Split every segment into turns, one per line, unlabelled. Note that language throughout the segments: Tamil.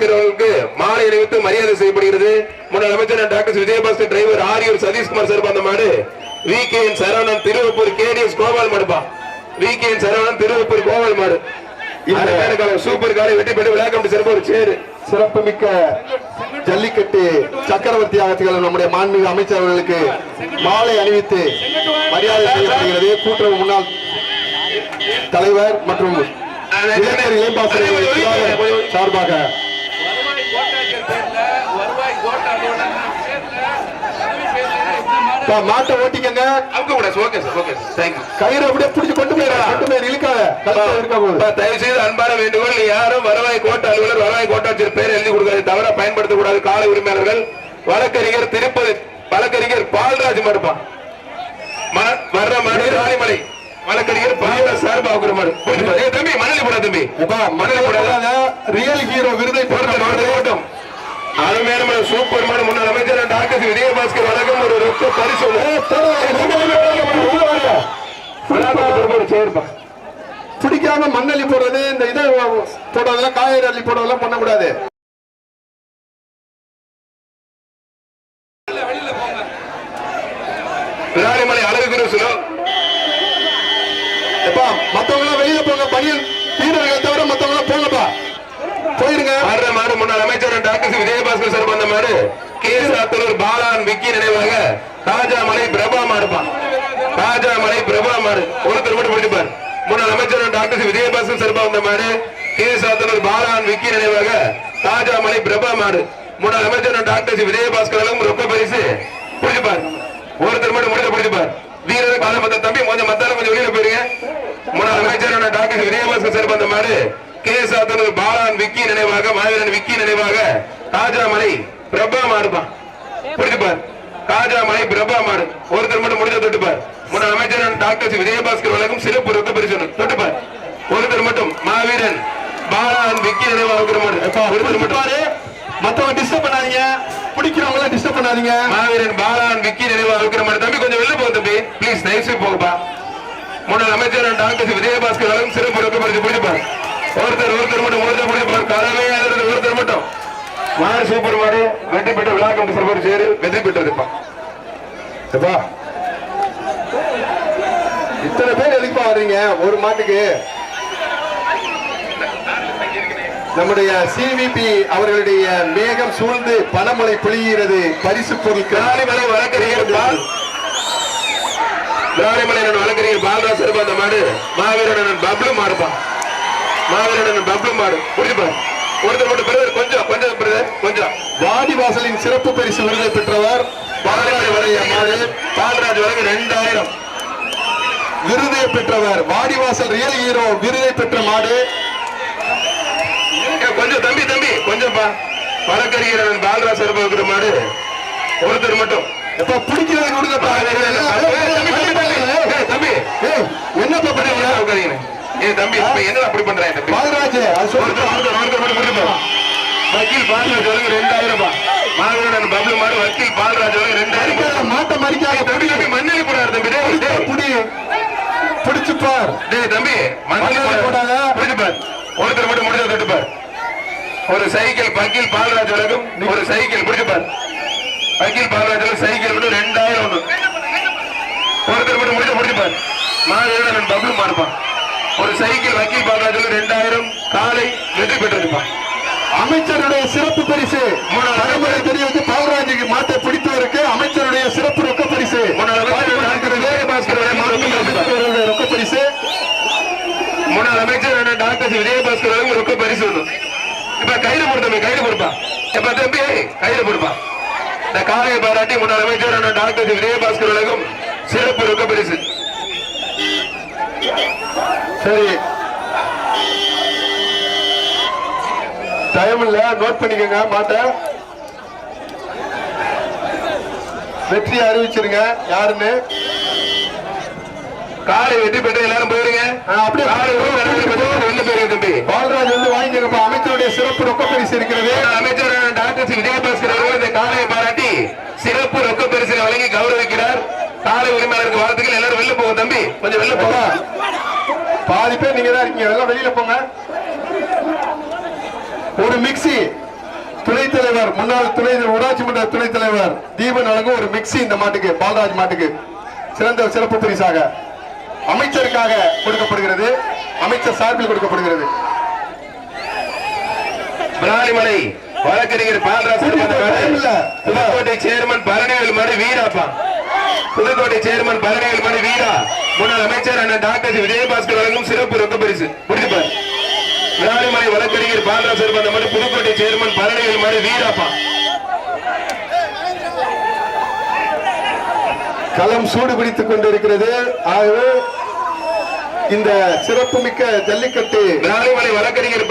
விஜயபாஸ்கர் அவர்களுக்கு மாலை அணிவித்து மரியாதை செய்யப்படுகிறது முன்னாள் அமைச்சர் doctor Vijayabaskar driver Ariyur Satheeshkumar sir அந்த மாடு V K N Saravanan Thiruvappur KTS Gopal மாடுப்பா V K N Saravanan Thiruvappur Gopal மாடு சூப்பர் காலை வெட்டி பெற்று விளையாட்டு சிறப்பு ஒரு சேரு
சிறப்புமிக்க ஜல்லிக்கட்டு சக்கரவர்த்தி ஆட்சிகள் நம்முடைய மாண்புமிகு அமைச்சர் அவர்களுக்கு மாலை அணிவித்து மரியாதை செய்யப்படுகிறது கூட்டுறவு முன்னாள் தலைவர் மற்றும் சார்பாக
வருவாய் கோட்டாட்சியர் பேர்ல வருவாய் கோட்டா அலுவலர் பேர்ல தலைமை பேர்ல இந்த மாதிரி
இப்ப மாட்டை ஓட்டிக்கங்க.
அவங்க கூட okay sir okay sir thank you
கயிறு அப்படியே பிடிச்சு கொண்டு போயிடா கொண்டு போய் இழுக்காத.
தயவு செய்து அன்பான வேண்டுகோள் யாரும் வருவாய் கோட்ட அலுவலர் வருவாய் கோட்டாட்சியர் பேர் எழுதி கொடுக்காது தவிர பயன்படுத்தக்கூடாது. கால உரிமையாளர்கள் வழக்கறிஞர் திருப்பதி வழக்கறிஞர் பால்ராஜ் மறுப்பா ம- வர்ற மணி ராணிமலை வழக்கறிஞர் பால்ராஜ் சார்பா மாடு. ஏய், தம்பி மணலி போடா தம்பி.
எப்பா
மணலி போடாத
ரியல் ஹீரோ விருதை பெற்ற மாடு
ஓட்டம் அருமையான மாடு, சூப்பர் மாடு முன்னாள் அமைச்சர் டாக்டர் விஜயபாஸ்கர் வழங்கும் ஒரு ரொக்க பரிசு சேர்ப்பா.
பிடிக்காம மண்ணள்ளி போடுறது இந்த இதை போடுறதெல்லாம் காய்கறி அள்ளி போடுறதெல்லாம் பண்ணக்கூடாது.
ராணிமலை அழகு குருசுலோ
எப்பா மத்தவங்க எல்லாம் வெளியில போங்க பனியன் வீரர்கள் தவிர மத்தவங்க எல்லாம் போங்கப்பா போயிருங்க
ஆடுற மாடு முன்னாள் அமைச்சர் டாக்டர் சார் வந்த மாதிரி கே சாத்தூர் பாலான் விக்கி நினைவாக ராஜா மலை பிரபா மாடுப்பான் ராஜாமலை பிரபா மாடு ஒருத்தர் மட்டும் பிடிப்பார். முன்னாள் அமைச்சர் டாக்டர் விஜயபாஸ்கர் சார்பா வந்த மாதிரி கே சாத்தூர் பாலான் விக்கி நினைவாக ராஜாமலை பிரபா மாடு முன்னாள் அமைச்சர் டாக்டர் விஜயபாஸ்கர் ரொக்க பரிசு பிடிப்பார். ஒருத்தர் மட்டும் முடிஞ்ச பிடிப்பார். வீரர் கால தம்பி கொஞ்சம் மத்தால கொஞ்சம் வெளியில போயிருங்க. முன்னாள் அமைச்சர் டாக்டர் விஜயபாஸ்கர் சார் வந்த மாதிரி கே சாத்தனூர் பாலான் விக்கி நினைவாக மாவீரன் விக்கி நினைவாக காஜாமலை பிரபா மாடுப்பான் புரிஞ்சுப்பார் காஜாமலை பிரபா மாடு. ஒருத்தர் மட்டும் முடிஞ்ச தொட்டுப்பார் முன்னாள் அமைச்சர் டாக்டர். விஜயபாஸ்கர் வழங்கும் சிறப்பு ரொக்க பரிசு தொட்டுப்பார் ஒருத்தர் மட்டும் மாவீரன் பாலான் விக்கி நினைவாக இருக்கிற மாடு. ஒருத்தர் மட்டும்.
மத்தவங்க டிஸ்டர்ப் பண்ணாதீங்க. பிடிக்கிறவங்க டிஸ்டர்ப் பண்ணாதீங்க.
மாவீரன் பாலான் விக்கி நினைவாக இருக்கிற மாடு. தம்பி கொஞ்சம் வெளில போக தம்பி. ப்ளீஸ் தயவுசெய்து போகப்பா முன்னாள் அமைச்சர் டாக்டர். விஜயபாஸ்கர் வழங்கும் சிறப்பு ரொக்க பரிசு பிடிப்பார் ஒருத்தர் ஒருத்தர் மட்டும் ஒருத்தர் பிடிப்பார் கலவே ஒருத்தர் மட்டும். யார் சூப்பர் மாடு வெற்றி பெற்ற விழா கமிட்டி சிறப்பு சேரு வெற்றி பெற்றதுப்பா
எப்பா? இத்தனை பேர் எதுக்குப்பா வர்றீங்க? ஒரு மாட்டுக்கு. நம்முடைய சிவிபி அவர்களுடைய மேகம் சூழ்ந்து பணமழை பொழிகிறது பரிசு பொருள்
திராணிமலை வழக்கறிஞர் பால் திராணிமலை வழக்கறிஞர் பாலராசர் அந்த மாடு. மாவீரன் பப்ளு மாடுப்பா. மாவீரன் பப்ளு மாடு. புரியுப்பா ஒருத்தர் மட்டும் பிரதர் கொஞ்சம் கொஞ்சம் பிரதர் கொஞ்சம்.
வாடிவாசலின் சிறப்பு பரிசு விருதை பெற்றவர்
பாலராஜ் வழங்கிய பாலராஜ் வழங்கி ரெண்டாயிரம்.
விருதை பெற்றவர் வாடிவாசல் ரியல் ஹீரோ விருதை பெற்ற மாடு.
கொஞ்சம் தம்பி தம்பி கொஞ்சம்ப்பா. வழக்கறிஞர் பாலராஜ் சிறப்பு இருக்கிற மாடு. ஒருத்தர் மட்டும்.
எப்ப பிடிக்கிறது கொடுங்கப்பா.
ஏய், தம்பி,
என்னப்பா பண்றீங்க
ஏய் தம்பி என்ன அப்படி பண்றேன்
பாலராஜ்
வக்கீல் பாலராஜ் வழங்கி ரெண்டாயிரம் ரூபாய். மாவீரன் பப்ளு மாடு வக்கீல் பாலராஜ் வழங்கி ரெண்டாயிரம்
மாட்டை மறிக்காத
தம்பி தம்பி மண்ணலி போடாரு தம்பி.
புடி பிடிச்சு பார்.
டேய் தம்பி மண்ணலி போடாத. புரிஞ்சுப்பார் ஒருத்தர் மட்டும் முடிஞ்ச தொட்டுப்பார் ஒரு சைக்கிள் வக்கீல் பாலராஜ் வழங்கும் ஒரு சைக்கிள் புரிஞ்சுப்பார் வக்கீல் பாலராஜ் சைக்கிள் மட்டும் ரெண்டாயிரம் ஒண்ணு. ஒருத்தர் மட்டும் முடிஞ்ச முடிச்சுப்பார் மாவீரன் பப்ளு மாறுப்பான் ஒரு சைக்கிள் வக்கீல் வழங்கும் ரெண்டாயிரம் காலை வெற்றி பெற்றிருப்பான்.
அமைச்சருடைய சிறப்பு பரிசு தலைமுறை தெரிவித்து பாலராஜுக்கு மாட்டை பிடித்தவருக்கு அமைச்சருடைய சிறப்பு ரொக்க பரிசு. ரொக்க பரிசு.
முன்னாள் அமைச்சர் டாக்டர் விஜயபாஸ்கர் ரொக்க பரிசு இப்ப கைது கொடுத்தமே கைது கொடுப்பா இப்ப தம்பி கைது கொடுப்பா இந்த காலையை பாராட்டி முன்னாள் அமைச்சர் டாக்டர் விஜயபாஸ்கர் சிறப்பு ரொக்க பரிசு.
சரி. டைம் இல்ல நோட் பண்ணிக்கோங்க மாட்டை. வெற்றி அறிவிச்சிருங்க யாருன்னு?
காலை வெற்றி பெற்று எல்லாரும் போயிருங்க. காலை வெளில போயிருங்க தம்பி.
பாலராஜ் வந்து வாங்கிக்கப்ப அமைச்சருடைய சிறப்பு ரொக்க பரிசு இருக்கிறது.
அமைச்சர் டாக்டர் விஜயபாஸ்கர் அவர்கள் இந்த காலையை பாராட்டி சிறப்பு ரொக்க வழங்கி கௌரவிக்கிறார். காலை உரிமையாளருக்கு வாழ்த்துக்கள். எல்லாரும் வெளில போகும் தம்பி. கொஞ்சம் வெளில போங்க.
பாதி பேர் நீங்க தான் இருக்கீங்க. எல்லாம் வெளியில போங்க. ஒரு மிக்ஸி துணைத் தலைவர் முன்னாள் துணை ஊராட்சி மன்ற துணைத் தலைவர் தீபன் வழங்கும் ஒரு மிக்ஸி இந்த மாட்டுக்கு பாலராஜ் மாட்டுக்கு. சிறந்த சிறப்பு பரிசாக அமைச்சருக்காக கொடுக்கப்படுகிறது. அமைச்சர் சார்பில் கொடுக்கப்படுகிறது.
பிராணிமலை வழக்கறிஞர். புதுக்கோட்டை சேர்மன் பழனிவேல் மணி வீராப்பா. புதுக்கோட்டை சேர்மன் பழனிவேல் மணி வீரா. முன்னாள் அமைச்சர் அண்ணன் டாக்டர். விஜயபாஸ்கர் வழங்கும் சிறப்பு ரொக்க பரிசு. புரிஞ்சுப்பார் பிராணிமலை வழக்கறிஞர் பாலராஜ் அந்த மாதிரி புதுக்கோட்டை சேர்மன் பழனிவேல் மணி வீராப்பா.
களம் சூடு பிடித்துக் கொண்டிருக்கிறது. ஆகவே இந்த சிறப்புமிக்க ஜல்லிக்கட்டு
பிராணிமலை வழக்கறிஞர்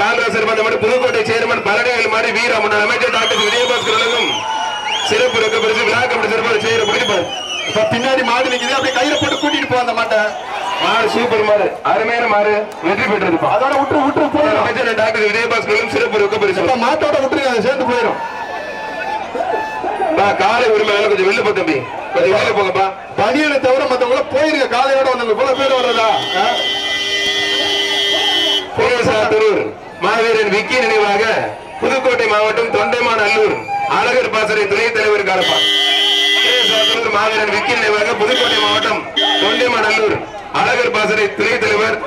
அந்த மாதிரி புதுக்கோட்டை சேர்மன் பழனிவேல் மணி வீரா முன்னாள் அமைச்சர் டாக்டர். விஜயபாஸ்கர் சிறப்பு ரொக்க பரிசு விழா கமிட்டி சிறப்பு செய்யற
இப்ப பின்னாடி மாடு நிக்குது. அப்படியே கையில போட்டு கூட்டிட்டு போ அந்த மாட்டை.
மாடு சூப்பர் மாடு. அருமையான மாடு. வெற்றி பெற்றிருப்பா
அதோட விட்டு விட்டு போயிடும்
அமைச்சர் டாக்டர் விஜயபாஸ்கரும் சிறப்பு ரொக்க பரிசு
மாட்டோட அது சேர்ந்து போயிடும்
காலை உரிமையால கொஞ்சம் வெளில போ தம்பி. கொஞ்சம் வெளில போங்கப்பா.
பனியனை தவிர மத்தவங்கள போயிருங்க. காலையோட வந்தவங்க இவ்வளவு பேர் வர்றதா?
பேசாத்தூர் மாவீரன் விக்கி நினைவாக புதுக்கோட்டை மாவட்டம் தொண்டைமான் அல்லூர். அழகர் பாசறை துணைத் தலைவர் காலப்பா. மாவீரன் விக்கி நினைவாக புதுக்கோட்டை மாவட்டம் தொண்டைமான் அல்லூர். அழகர் பாசறை துணைத் தலைவர்.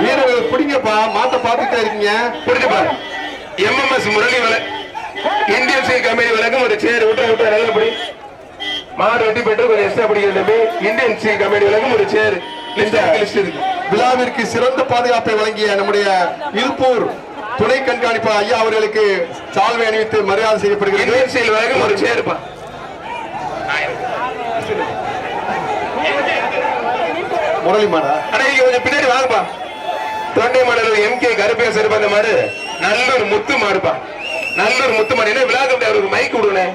வீரர்கள் பிடிங்கப்பா. மாட்டை பார்த்துட்டே இருக்கீங்க.
புரிஞ்சுப்பா எம்எம்எஸ் முரளி வலை. இந்தியன் சி கம்பெனி வழக்கம் ஒரு சேர் விட்டு விட்டு நல்லா படி மாடு வெட்டி பெற்று கொஞ்சம் எக்ஸ்ட்ரா பிடிக்கிறது இந்தியன் சி கம்பெனி வழக்கம் ஒரு சேர்
விழாவிற்கு சிறந்த பாதுகாப்பை வழங்கிய நம்முடைய இருப்பூர் துணை கண்காணிப்பு ஐயா அவர்களுக்கு சால்வை அணிவித்து மரியாதை செய்யப்படுகிறது.
ஒரு சேர்ப்பா
முரளி மாடா.
இங்க கொஞ்சம் பின்னாடி வாங்கப்பா. தொண்டை மாடல் எம் கே கருப்பையா சிறப்பு அந்த மாடு. நல்லூர் முத்து மாடுப்பா நல்லூர் முத்து மாடு என்ன விழாக்க அவருக்கு மைக் விடுனே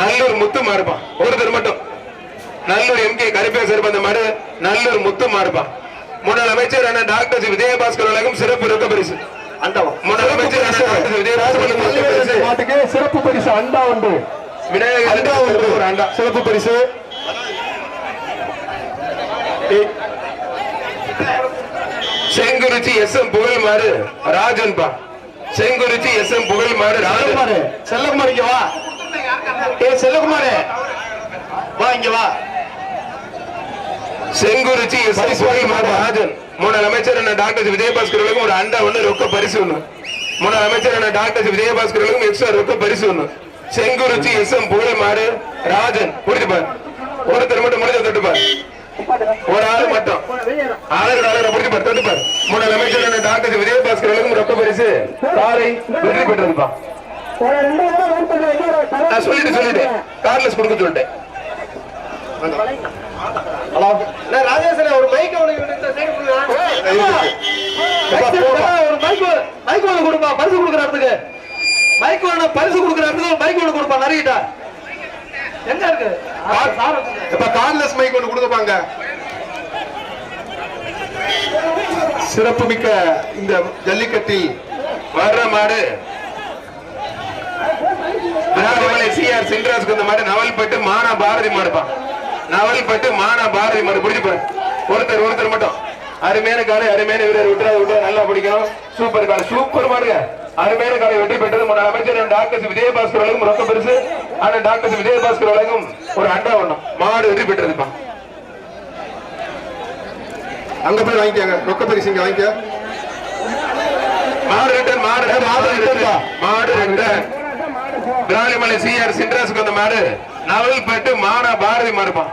நல்லூர் முத்து மாடுப்பா ஒருத்தர் மட்டும். நல்லூர் எம் கே கருப்பையா சிறப்பு அந்த மாடு. நல்லூர் முத்து மாடுப்பா முன்னாள் அமைச்சர் அண்ணன் டாக்டர் சி. விஜயபாஸ்கர் வழங்கும் சிறப்பு ரொக்க பரிசு. முன்னாள் அமைச்சர். விஜயபாஸ்கர்
சிறப்பு பரிசு. அண்டா உண்டு.
விநாயகர்
அண்டா சிறப்பு பரிசு. ஏய்,
செங்குறிச்சி எஸ் எம் புகழ் மாறு ராஜன் பா செங்குறிச்சி எஸ் எம் புகழ் மாறு
செல்லகுமாரு செல்லகுமார் இங்க வா. ஏ செல்லகுமாரு வா இங்க வா.
செங்குறிச்சி எஸ் எம் புகழ் மாறு ராஜன் முன்னாள் அமைச்சர் என்ன டாக்டர் விஜயபாஸ்கர் அவர்களுக்கும் ஒரு அண்டா ஒண்ணு ரொக்க பரிசு ஒண்ணு. முன்னாள் அமைச்சர் என்ன டாக்டர் விஜயபாஸ்கர் அவர்களுக்கும் எக்ஸ்ட்ரா ரொக்க பரிசு ஒண்ணு. செங்குறிச்சி எஸ் எம் புகழ் மாறு ராஜன் புரிஞ்சு பாரு ஒருத்தர் மட்டும் முடிஞ்ச தொட்டு பாரு ஒரு ஆள் மட்டும் ஆளுக்கு ஆளுக்கு புரிஞ்சு பாரு. தொட்டு பாரு முன்னாள் அமைச்சர் என்ன டாக்டர் விஜயபாஸ்கர் அவர்களுக்கும் ரொக்க பரிசு காரை வெற்றி பெற்றிருப்பா நான் சொல்லிட்டு சொல்லிட்டேன் கார்லெஸ் கொடுக்க சொல்லிட்டேன்.
ஹலோ.
ராஜேஸ்வரன் ஒரு மைக் ஒரு மைக் மைக் ஒன்று கொடுப்பா பரிசு கொடுக்குற இடத்துக்கு மைக் ஒன்று பரிசு கொடுக்குற இடத்துக்கு ஒரு மைக் ஒன்று கொடுப்பா நிறையிட்டா எங்க இருக்கு? சார்.
இப்ப கார்லெஸ் மைக் ஒன்று கொடுக்கப்பாங்க சிறப்புமிக்க இந்த ஜல்லிக்கட்டில்
வர்ற மாடு. விராலிமலை சிஆர் சின்ராஜ்க்கு இந்த மாடு நவல்பட்டு மானா பாரதி மாடுப்பான் நவல்பட்டு மானா பாரதி மாடு. பிடிச்சுப்பாரு ஒருத்தர் ஒருத்தர் மட்டும். அருமையான காலை அருமையான வீரர். விட்டுறா விட்டு நல்லா பிடிக்கணும். சூப்பர் காலை சூப்பர் மாடுங்க. அருமையான காலை வெற்றி பெற்றது. முன்னாள் அமைச்சர் டாக்டர் விஜயபாஸ்கர் வழங்கும் ரொக்க பரிசு. ஆனா டாக்டர் விஜயபாஸ்கர் வழங்கும் ஒரு அண்டா ஒண்ணும் மாடு வெற்றி பெற்றதுப்பா.
அங்க போய் வாங்கிக்கங்க. ரொக்க பரிசு இங்க வாங்கிக்க.
மாடு ரிட்டன் மாடு
மாடு பா.
மாடு ரிட்டன் விராலிமலை சிஆர் சின்ராஸுக்கு வந்த மாடு. நவல்பட்டு மானா பாரதி மாடுப்பான்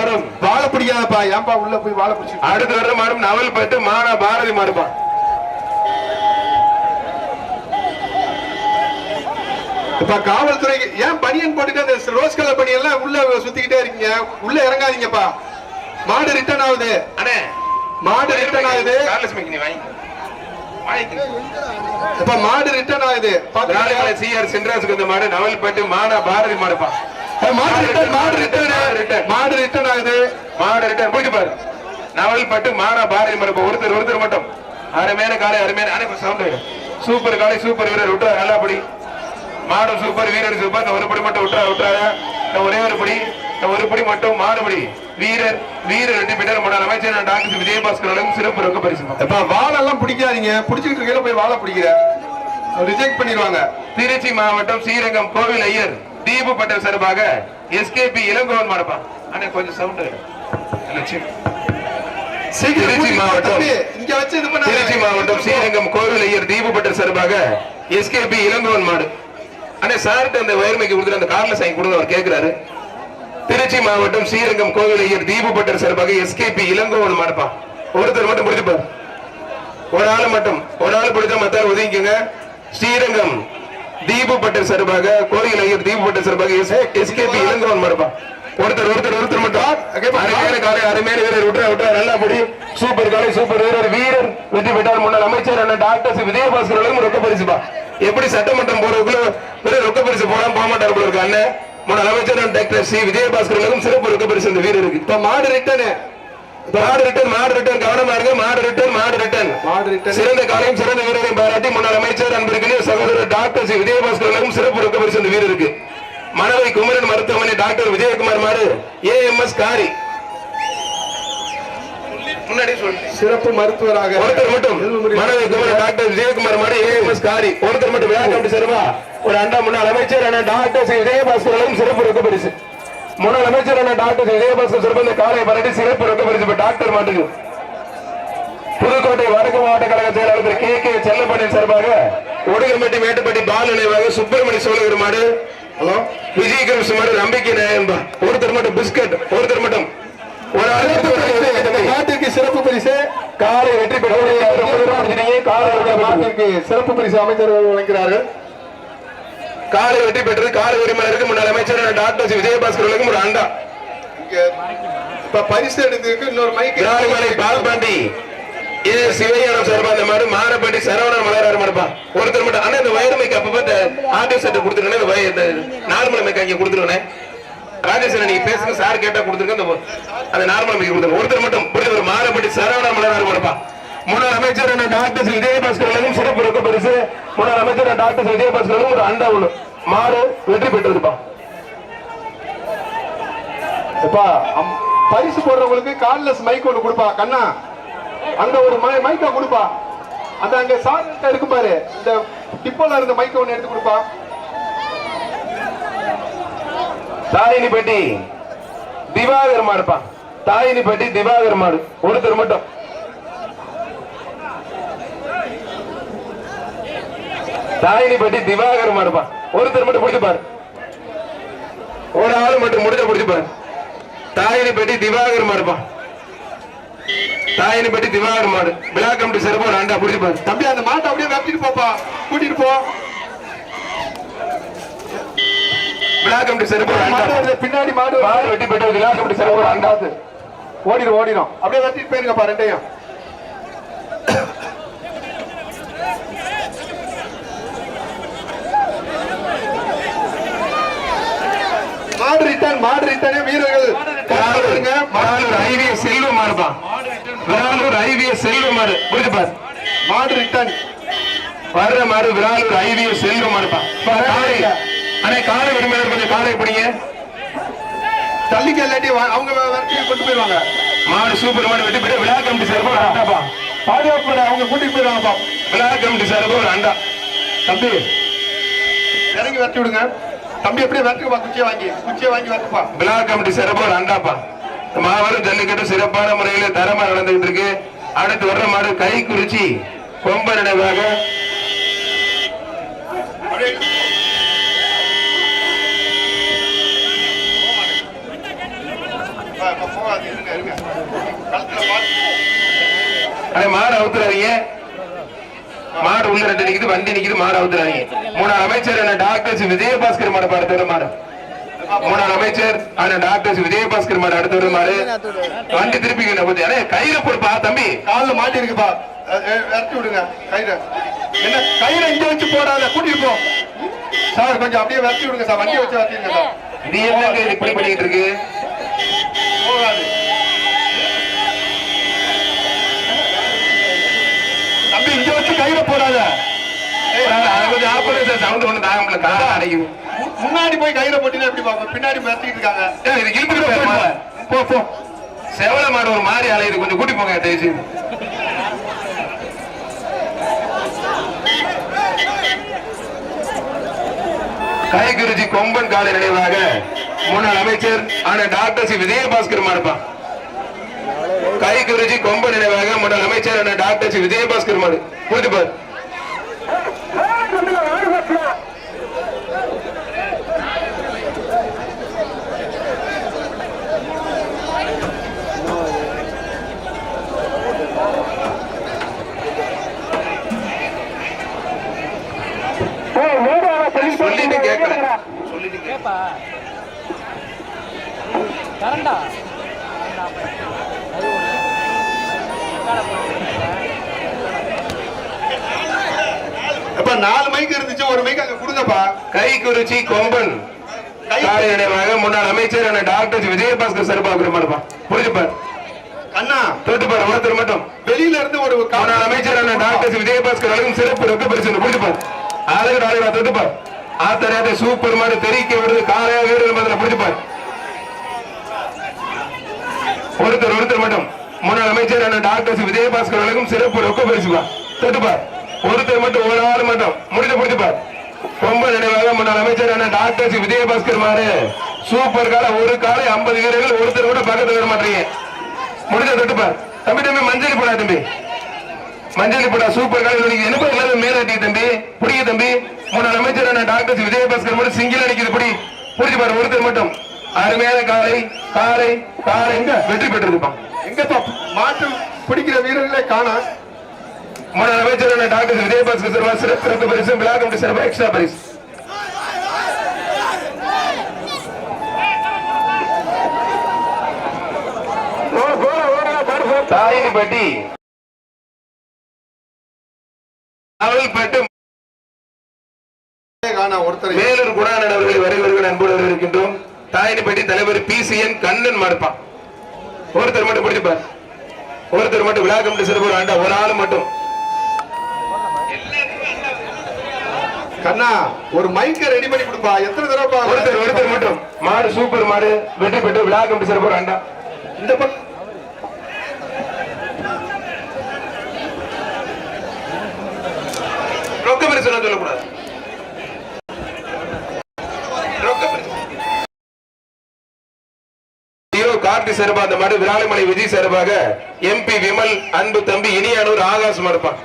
வரும்
வாழை பிடிக்காதப்பா. ஏன்பா உள்ள போய் வாழை பிடிச்சி
அடுத்து வர மாடும் நவல்பட்டு மானா பாரதி மாடுப்பான்
இப்ப காவல்துறை ஏன் பனியன் போட்டுட்டு அந்த ரோஸ் கலர் பனியன் எல்லாம் உள்ள சுத்திக்கிட்டே இருக்கீங்க? உள்ள இறங்காதீங்கப்பா. மாடு ரிட்டர்ன் ஆகுது.
அண்ணே
மாடு ரிட்டர்ன் ஆகுது.
நீ வாங்கி.
இப்ப மாடு ரிட்டர்ன் ஆகுது. பாத்துக்கோங்க.
சிஆர் சின்ராஸுக்கு வந்த மாடு நவல்பட்டு மானா பாரதி மாடுப்பான்
ஏய், மாடு ரிட்டர்ன் மாடு ரிட்டர்ன். மாடு ரிட்டர்ன் ஆகுது.
மாடு ரிட்டன் போயிட்டு பாரு. நவல்பட்டு மானா பாரதி மாடுப்பா. ஒருத்தர் ஒருத்தர் மட்டும். அருமையான காலை அருமையான சவுண்ட் சூப்பர் காலை சூப்பர் வீரர் விட்டு நல்லா படி. மாடு சூப்பர் வீரர் சூப்பர். இந்த ஒரு படி மட்டும் விட்டுறா விட்டுறாங்க இந்த ஒரே ஒரு படி இந்த ஒரு படி மட்டும் மாடுபடி வீரர் வீரர் வெட்டி பெற்றார் முன்னாள் அமைச்சர் டாக்டர் விஜயபாஸ்கர் சிறப்பு ரொக்க பரிசு.
இப்ப வாழெல்லாம் பிடிக்காதீங்க. பிடிச்சிக்கிட்டு இருக்கையில போய் வாழை பிடிக்கிற. ரிஜெக்ட் பண்ணிடுவாங்க.
திருச்சி மாவட்டம் ஸ்ரீரங்கம் கோவில் ஐயர் தீபு பட்டேல் சார்பாக எஸ்கேபி இளங்கோவன் மாடப்பா. அண்ணே கொஞ்சம் சவுண்ட் திருச்சி மாவட்டம். திருச்சி மாவட்டம் ஸ்ரீரங்கம் கோவில் ஐயர் தீபு பட்டேல் சார்பாக எஸ்கேபி இளங்கோவன் மாடு. அண்ணே சார்கிட்ட அந்த வயர்மைக்கு கொடுத்துட்டு அந்த கார்ல சைன் கொடுங்க அவர் கேட்கிறாரு திருச்சி மாவட்டம் ஸ்ரீரங்கம் கோவில் ஐயர் தீபு பட்டேல் சார்பாக எஸ்கேபி இளங்கோவன் மாடுப்பா. ஒருத்தர் மட்டும் பிடிச்சுப்பார் ஒரு ஆள் மட்டும். ஒரு ஆள் பிடிச்சா மத்தார் ஒதுங்கிக்கங்க. ஸ்ரீரங்கம் தீபு பட்டர் சார்பாக கோயில் ஐயர் தீபு பட்டர் சார்பாக எஸ்கேபி இளங்கோவன் மாடுப்பா. ஒருத்தர் ஒருத்தர் ஒருத்தர் மட்டும். அருமையான காலை அருமையான வீரர். விட்டுறா விட்டுறா நல்லா படி. சூப்பர் காலை சூப்பர் வீரர். வீரர் வெற்றி பெற்றார் முன்னாள் அமைச்சர் அண்ணன் டாக்டர். விஜயபாஸ்கர் ரொக்க பரிசுப்பா எப்படி சட்டமன்றம் போறதுக்குள்ள வெறும் ரொக்க பரிசு போடாம போக மாட்டார் போல இருக்கு அண்ணன் முன்னாள் அமைச்சர் டாக்டர் சி. விஜயபாஸ்கர் அவர்களும் சிறப்பு ரொக்க பரிசு இந்த வீரருக்கு
இப்ப மாடு ரிட்டனு
மாடு ரிட்டன் மாடு ரிட்டன் கவனமா இருங்க. மாடு ரிட்டன் மாடு ரிட்டன்
மாடு ரிட்டன்
சிறந்த காலையும் சிறந்த வீரரையும் பாராட்டி முன்னாள் அமைச்சர் அன்பிற்குரிய சகோதரர் டாக்டர் சி. விஜயபாஸ்கர் அவர்களுக்கும் சிறப்பு ரொக்க பரிசு இந்த வீரருக்கு மனவை குமரன் மருத்துவமனை டாக்டர் விஜயகுமார் மாடு ஏஎம்எஸ் காரி. முன்னாடி சொல்லிட்டேன்.
சிறப்பு மருத்துவராக
ஒருத்தர் மட்டும். குமரன் டாக்டர் விஜயகுமார் ஏஎம்எஸ் காரி. ஒருத்தர் மட்டும் விழா கமிட்டி சிறப்பா ஒரு அண்டா முன்னாள் அமைச்சர் அண்ணன் டாக்டர் விஜயபாஸ்கர் அவர்களுக்கும் சிறப்பு ரொக்க பரிசு. முன்னாள் அமைச்சர் அண்ணன் டாக்டர் விஜயபாஸ்கர் சிறப்பு இந்த காலை பாராட்டி சிறப்பு ரொக்க பரிசு இப்ப டாக்டர் மாட்டுக்கு. புதுக்கோட்டை வடக்கு மாவட்ட கழக செயலாளர் கே. கே. செல்லப்பண்ணன் சார்பாக ஒடுகம்பட்டி மேட்டுப்பட்டி பால் நினைவாக சுப்பிரமணிய சோழகர் மாடு. ஹலோ. விஜய் கிருஷ்ண மாடு நம்பிக்கை நாயன்பா ஒருத்தர் மட்டும் பிஸ்கட் ஒருத்தர் மட்டும் ஒரு ஆள்
நாட்டிற்கு சிறப்பு பரிசு
காலை வெற்றி பெற்ற காலை
நாட்டிற்கு சிறப்பு பரிசு அமைச்சர்கள் வழங்குகிறார்கள்.
காலை வெற்றி பெற்றது காலை உரிமையாளருக்கு முன்னாள் அமைச்சர் டாக்டர் சி. விஜயபாஸ்கர் அவர்களுக்கும் ஒரு அண்டா.
இப்ப பரிசு எடுத்ததுக்கு இன்னொரு மைக்
கிராமலை பால்பாண்டி. ஏ சிவையானம் சார்பா அந்த மாதிரி மாரப்பட்டி சரவணன் மலராறு மடப்பா ஒருத்தர் மட்டும் ஆனா இந்த வயர் மைக் அப்பப்ப இந்த ஆடியோ செட் கொடுத்துருக்கேன் இந்த நார்மல் மைக் அங்க கொடுத்துருவேன் ராஜேஸ்வரன் நீங்க பேசுங்க. சார் கேட்டா கொடுத்துருக்க அந்த அந்த நார்மல் அமைக்க கொடுத்துருங்க. ஒருத்தர் மட்டும் புரிஞ்ச ஒரு மாரப்பட்டி சரவணன் மலராறு மடப்பா முன்னாள் அமைச்சர் டாக்டர் ஸ்ரீ விஜயபாஸ்கர் சிறப்பு ரொக்க பரிசு. முன்னாள் அமைச்சர் டாக்டர் ஸ்ரீ விஜயபாஸ்கர் ஒரு அண்டா ஒண்ணு மாறு வெற்றி பெற்றிருப்பா.
எப்பா பரிசு போடுறவங்களுக்கு கார்லெஸ் மைக் ஒன்று கொடுப்பா. கண்ணா அங்க ஒரு மைக்கா கொடுப்பா. அந்த அங்க சார் இருக்கு பாரு. இந்த டிப்போல இருந்த மைக் ஒன்று எடுத்து கொடுப்பா.
தாயினிப்பட்டி திவாகர் மாடுப்பா. தாயினிப்பட்டி திவாகர் மாடு. ஒருத்தர் மட்டும். தாயினிப்பட்டி திவாகர் மாடுப்பா. ஒருத்தர் மட்டும் பிடிச்சு பாரு. ஒரு ஆள் மட்டும் முடிஞ்ச பிடிச்சு பாரு. தாயினிப்பட்டி திவாகர் மாடுப்பா. தாயினிப்பட்டி திவாகர் மாடு. விழா கமிட்டி சிறப்பு ரெண்டா பிடிச்சு பாரு.
தம்பி அந்த மாட்டை அப்படியே வெட்டிட்டு போப்பா. கூட்டிட்டு போ.
விழா கமிட்டி
வருது, பின்னாடி மாடு.
மாடு வெட்டி பெற்ற விழா கமிட்டி ஆண்டா
ரெண்டாவது ஓடிடும் ஓடிடும் அப்படியே வெட்டிட்டு போயிருங்கப்பா ரெண்டையும். மாடு ரிட்டர்ன் மாடு ரிட்டர்ன் வீரர்கள்.
ஐவிஎஸ் செல்வம் மாடுப்பா விராலூர் ஐவிஎஸ் செல்வம் மாடு புரிஞ்சு பாரு?
மாடு ரிட்டர்ன்
வர்ற மாடு விராலூர் ஐவிஎஸ் செல்வம் மாடுப்பா அண்ணே காலை உரிமையாளர் கொஞ்சம் காலை பிடிங்க.
தள்ளிக்க இல்லாட்டி அவங்க வரட்டி கொண்டு போயிருவாங்க.
மாடு சூப்பர் மாடு வெட்டி போயிட்டு விழா கமிட்டி சார்பா ஒரு அண்டாப்பா
பாதுகாப்பு அவங்க கூட்டிட்டு போயிருவாங்கப்பா.
விழா கமிட்டி சார்பா ஒரு அண்டா.
தம்பி இறங்கி வெட்டி விடுங்க. தம்பி எப்படியே வெட்டுப்பா குச்சியை வாங்கி குச்சியை வாங்கி வெட்டுப்பா
விழா கமிட்டி சார்பா ஒரு அண்டாப்பா மாபெரும் ஜல்லிக்கட்டு சிறப்பான முறையில தரமா நடந்துகிட்டு இருக்கு. அடுத்து வர்ற மாடு கை குறிச்சி கொம்ப நினைவாக
போகாது இருங்க இருங்க கழுத்துல பால்
அண்ணே மாடு அவுத்துறாதீங்க. மாடு உள்ள ரெண்டு நிக்குது வண்டி நிக்குது மாடு அவுத்துறாதீங்க. மூணாள் அமைச்சர் என்ன டாக்டர். விஜயபாஸ்கர் மாடு அடுத்த வர மாடு. மூணாள் அமைச்சர் அண்ணன் டாக்டர். விஜயபாஸ்கர் மாடு அடுத்த மாடு. வண்டி திருப்பி அண்ணே கையில போடுப்பா தம்பி.
கால்ல மாட்டி இருக்குப்பா இறக்கி விடுங்க கயிறு. என்ன கயிறை இங்க வச்சு போடாத கூட்டிட்டு போ. சார் கொஞ்சம் அப்படியே வெட்டி விடுங்க சார். வண்டி வச்சு வெட்டிடுங்க சார்.
இது என்னங்க இப்படி பண்ணிட்டு இருக்கு?
போகாது. தம்பி இங்க வச்சு கயிறை போடாத. முன்னாடி போய் கயிறை போட்டினா எப்படி பாப்போம் பின்னாடி வெட்டிட்டு இருக்காங்க.
செவல மாடு ஒரு மாதிரி அலையுது. கொஞ்சம் கூட்டி போங்க தயவுசெய்து கைகுருஜி கொம்பன் காலை நினைவாக முன்னாள் அமைச்சர் ஆன டாக்டர் சி. விஜயபாஸ்கர் மாடுப்பான் கைகுருஜி கொம்பன் நினைவாக முன்னாள் அமைச்சர் ஆன டாக்டர் சி. விஜயபாஸ்கர் மாடு. பூஜிப்பார் பாரு சொல்லிட்டு கேட்கல சொல்லிட்டு கேட்கல.
கரண்டா
அப்ப நாலு மைக் இருந்துச்சு ஒரு மைக் அங்க கொடுங்கப்பா
கைகுறிச்சி கொம்பன். முன்னாள் அமைச்சர் டாக்டர் விஜயபாஸ்கர் சார்பாக மாடுப்பான் புரிஞ்சு பாரு
அண்ணா
தொட்டு பாரு ஒருத்தர் மட்டும்.
வெளியில இருந்து ஒரு
முன்னாள் அமைச்சரான டாக்டர் விஜயபாஸ்கர் அழகும் சிறப்பு ரொக்க பரிசு புரிஞ்சுப்பார்? அழகு அழகா தொட்டுப்பார் ஆத்தரையாத சூப்பர் மாதிரி தெரிவிக்க விடுது காலையா வீடு மாதிரி புரிஞ்சுப்பார். ஒருத்தர் ஒருத்தர் மட்டும். முன்னாள் அமைச்சரான டாக்டர் விஜயபாஸ்கர் அழகும் சிறப்பு ரொக்க பரிசுப்பா தொட்டுப்பார் ஒருத்தர் மட்டும் ஒரு ஆள் மட்டும். முடிஞ்சு புரிஞ்சுப்பார். ரொம்ப நினைவாக முன்னாள் அமைச்சரான டாக்டர் சி. விஜயபாஸ்கர் மாறு. சூப்பர் கால ஒரு காலை ஐம்பது வீரர்கள் ஒருத்தர் கூட பக்கத்துல வர மாட்டீங்க. முடிஞ்ச தொட்டுப்பார். தம்பி தம்பி மஞ்சள் போடா தம்பி. மஞ்சள் போடா சூப்பர் காலை. நீங்க என்ன எல்லாரும் மேலாட்டி தம்பி? புரிய தம்பி. முன்னாள் அமைச்சரான டாக்டர் சி. விஜயபாஸ்கர் மட்டும் சிங்கிள் அடிக்கிறது புடி. புரிஞ்சு பாரு ஒருத்தர் மட்டும். அருமையான காலை காலை காலை. எங்க? வெற்றி பெற்றிருப்பான்
எங்க மாட்டு பிடிக்கிற வீரர்களே காணா.
முன்னாள் அமைச்சரான டாக்டர் விஜயபாஸ்கர் சார்பா சிறப்பு பரிசு விழா கமிட்டி சார்பா எக்ஸ்ட்ரா பரிசு தாயினிப்பட்டி மேலூர் குணானன் அவர்களை வருகிறவர்கள் அன்போடு வரவேற்கின்றோம் தாயினிப்பட்டி தலைவர் பி சி என் கண்ணன் மறுப்பான் ஒருத்தர் மட்டும் பிடிச்சுப்பார். ஒருத்தர் மட்டும் விழா கமிட்டி சிறப்பு ஆண்டா ஒரு ஆள் மட்டும்.
கண்ணா ஒரு மைக்க ரெடி பண்ணி கொடுப்பா. எத்தனை தடவை
ஒருத்தர் ஒருத்தர் மட்டும். மாடு சூப்பர் மாடு வெற்றி பெற்று விழா கமிட்டி சிறப்பு ஆண்டா
இந்த பக்கம்
ரொக்க பரிசு எல்லாம் சொல்லக்கூடாது. கார்த்தி சார்பா அந்த மாடு விராலிமலை விஜய் சார்பாக எம்பி விமல் அன்பு தம்பி இனியானூர் ஆகாஷ் மறுப்பான்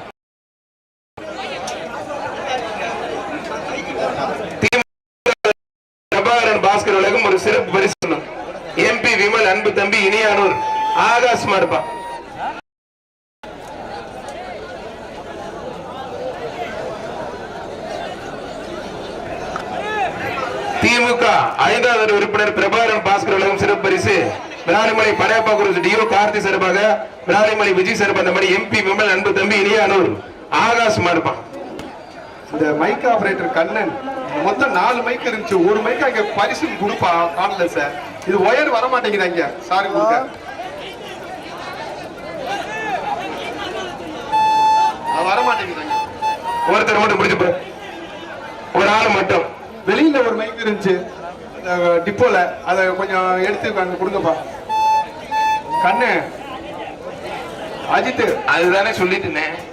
பிரபாகரன் பாஸ்கர் உலகம் ஒரு சிறப்பு பரிசு எம்பி விமல் அன்பு இனியானூர். ஆகாஷ் திமுக ஐந்தாவது உறுப்பினர் பிரபாகரன் பாஸ்கர் உலகம் சிறப்பு பரிசு. விராலிமலை படையப்பா குரு டிஓ கார்த்தி சார்பாக விராலிமலை விஜய் சார்பாக அந்த மாதிரி எம்பி விமல் அன்பு தம்பி இனியானூர். ஆகாஷ் மறுப்பான்
இந்த மைக் ஆபரேட்டர் கண்ணன் மொத்தம் நாலு மைக் இருந்துச்சு. ஒரு மைக் அங்க பரிசு கொடுப்பா. காணல சார் இது ஒயர் வர மாட்டேங்குது அங்க. சாரி கொடுக்க அது வர மாட்டேங்குது அங்க.
ஒருத்தர் மட்டும் பிடிச்சு. ஒரு ஆள் மட்டும்.
வெளியில ஒரு மைக் இருந்துச்சு. அந்த டிப்போல அதை கொஞ்சம் எடுத்து அங்க கொடுங்கப்பா. கண்ணு. அஜித்
அதுதானே சொல்லிட்டு இருந்தேன்.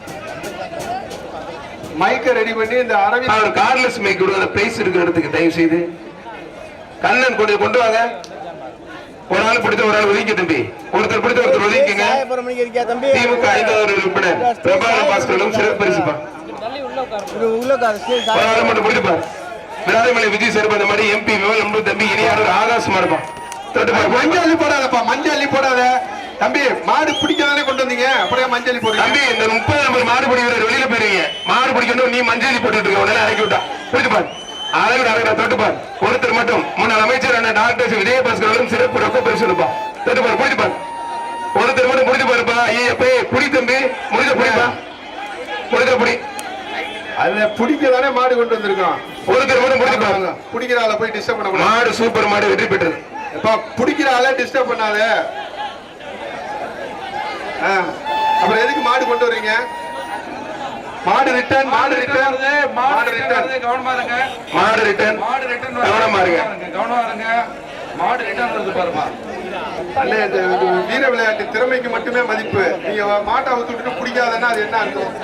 மைக்கை ரெடி பண்ணி இந்த அரவிந்த்
அவர் கார்லெஸ் மைக் கொடுங்க பிரைஸ் இருக்கிற இடத்துக்கு தயவு செய்து கண்ணன் கொஞ்சம் கொண்டு வாங்க. ஒரு ஆள் பிடிச்ச ஒரு ஆள் ஒதுக்கி தம்பி. ஒருத்தர் பிடிச்ச ஒருத்தர் ஒதுக்கிங்க திமுக ஐந்தாவது உறுப்பினர் பிரபாகரன் பாஸ்கரும் சிறப்பு பரிசுப்பா ஒரு ஆள் மட்டும் பிடிச்சுப்பார். விராலிமலை விஜய் சார்பு அந்த மாதிரி எம்பி விமல் தம்பி மறுப்பான் தொட்டு பாரு.
மஞ்சள் அள்ளி போடாதப்பா மஞ்சள் அள்ளி போடாத. தம்பி மாடு பிடிக்காதானே கொண்டு வந்தீங்க? அப்படியே மஞ்சள் போடுங்க
தம்பி இந்த முப்பது நம்பர் மாடு பிடி வீரர் வெளியில போயிருவீங்க மாடு பிடிக்கணும் நீ மஞ்சள் போட்டுட்டு இருக்க உடனே இறக்கி விட்டா. பிடிச்சு பாரு. அழகு அழகா தொட்டு பாரு. ஒருத்தர் மட்டும் முன்னாள் அமைச்சர் அண்ணன் டாக்டர் விஜயபாஸ்கர் அவர்களும் சிறப்பு ரொக்க பரிசு கொடுப்பா தொட்டு பாரு ஒருத்தர் மட்டும் பிடிச்சு பாருப்பா. ஐயப்பே புடி தம்பி முடிஞ்ச புடிப்பா முடிஞ்ச புடி
அதுல பிடிக்கதானே மாடு கொண்டு வந்திருக்கோம்
ஒருத்தர் மட்டும் பிடிச்சு பாருங்க
பிடிக்கிற போய் டிஸ்டர்ப் பண்ணக்கூடாது.
மாடு சூப்பர் மாடு வெற்றி பெற்றது.
எப்பா பிடிக்கிற ஆளை டிஸ்டர்ப் பண்ணாத. ஆ, அப்புறம் எதுக்கு மாடு கொண்டு வர்றீங்க? மாடு ரிட்டர்ன் மாடு ரிட்டர்ன் மாடு ரிட்டர்ன்
கவனமா இருங்க.
மாடு ரிட்டர்ன்
மாடு ரிட்டர்ன்
கவனமா இருங்க.
கவனமா இருங்க. மாடு ரிட்டர்ன் வருது பாருமா
அல்ல இது வீர விளையாட்டு திறமைக்கு மட்டுமே மதிப்பு. நீங்க மாட்டை அவுத்து விட்டுட்டு பிடிக்காதன்னா அது என்ன அர்த்தம்?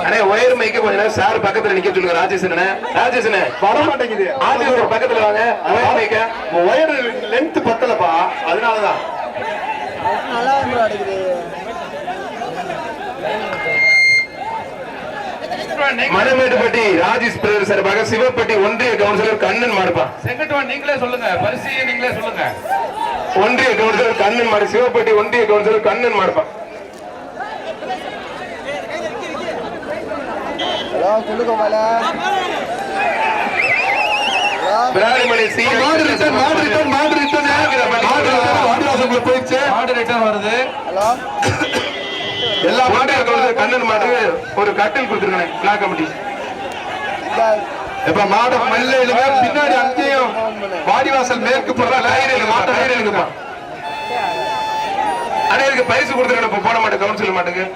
அண்ணே ஒயர் மைக்கு கொஞ்ச நேரம் சார் பக்கத்துல நிக்க சொல்லுங்க ராஜேஷன் அண்ணே. ராஜேஷ் அண்ணே.
வர மாட்டேங்குது
ராஜேஷ் பக்கத்துல வாங்க. ஒயர் மைக்க
ஒயர் லென்த் பத்தலப்பா. அதனாலதான்.
நல்லா இருந்து அடிக்குது
மணமேட்டுப்பட்டி ராஜேஷ் பிரதர் சார்பாக சிவப்பட்டி ஒன்றிய கவுன்சிலர் கண்ணன் மாடுப்பான்
செங்கட்டுவன் நீங்களே சொல்லுங்க. பரிசையை நீங்களே சொல்லுங்க.
ஒன்றிய கவுன்சிலர் கண்ணன் மாடு சிவப்பட்டி ஒன்றிய கவுன்சிலர் கண்ணன் மாடுப்பான்
ஹலோ சொல்லுங்க மேல
பிராணிமணி சி
மாடு ரிட்டர்ன் மாடு ரிட்டர்ன் மாடு ரிட்டர்ன் மாடு ரிட்டர்ன் வாடிவாசலுக்குள்ள போயிடுச்சு.
மாடு ரிட்டர்ன் வருது.
ஹலோ.
எல்லா
கண்ணன் மாட்டுக்கு ஒரு கட்டில் கொடுத்துருக்கேன் பிளாக் கமிட்டி
இப்ப மாடு மெல்ல பின்னாடி அங்கேயும் வாடிவாசல் மேற்கு புறம்
லைன் இருக்கு மாட்ட இருக்குப்பா அண்ணே இதுக்கு பரிசு கொடுத்துருக்கேன் இப்ப போட மாட்டேன் கவுன்சிலர் மாட்டுக்கு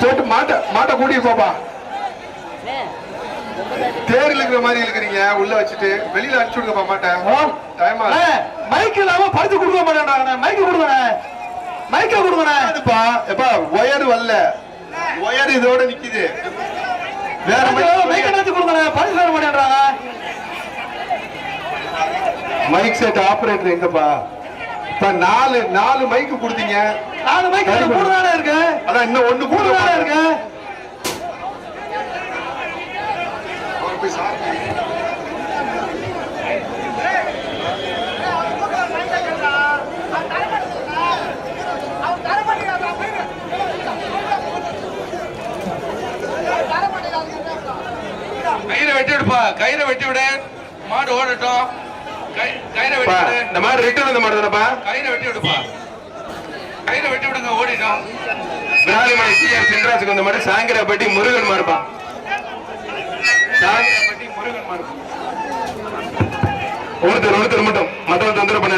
போட்டு மாட்ட மாட்டை கூட்டிட்டு போப்பா. தேர் இழுக்கிற மாதிரி இழுக்கிறீங்க உள்ள வச்சுட்டு வெளியில அனுப்பிச்சு விடுங்கப்பா மாட்டை. டைம்
மைக் இல்லாம பரிசு கொடுக்க மாட்டேன்றாங்கண்ணே மைக் கொடுங்கண்ணே மைக்க கொடுங்கண்ணே
ஆகுதுப்பா எப்பா ஒயர் வரல. ஒயர் இதோட நிக்குது. வேற
மைக் எடுத்து கொடுங்கண்ணே பரிசு தர மாட்டேன்றாங்க.
மைக் செட் ஆபரேட்டர் எங்கப்பா? இப்ப நாலு நாலு மைக் கொடுத்தீங்க.
நாலு மைக் மூணு தானே இருக்கு.
அதான் இன்னும் ஒண்ணு
மூணு தானே இருக்கு.
கயிறை வெட்டி விடுப்பா கயிறை வெட்டி விடு. மாடு ஓடட்டும். கயிறை வெட்டி விடு.
இந்த மாதிரி ரிட்டர்ன் வந்து மாடுதானப்பா
கயிறை வெட்டி விடுப்பா. கயிறை வெட்டி விடுங்க ஓடிட்டோம்.
பிராணிமணி சி ஆர் சென்ராஜுக்கு வந்த மாதிரி சாங்கிரப்பட்டி முருகன் மாடுப்பான் சாங்கிரப்பட்டி முருகன் மாடுப்பான் ஒருத்தர் ஒருத்தர் மட்டும்.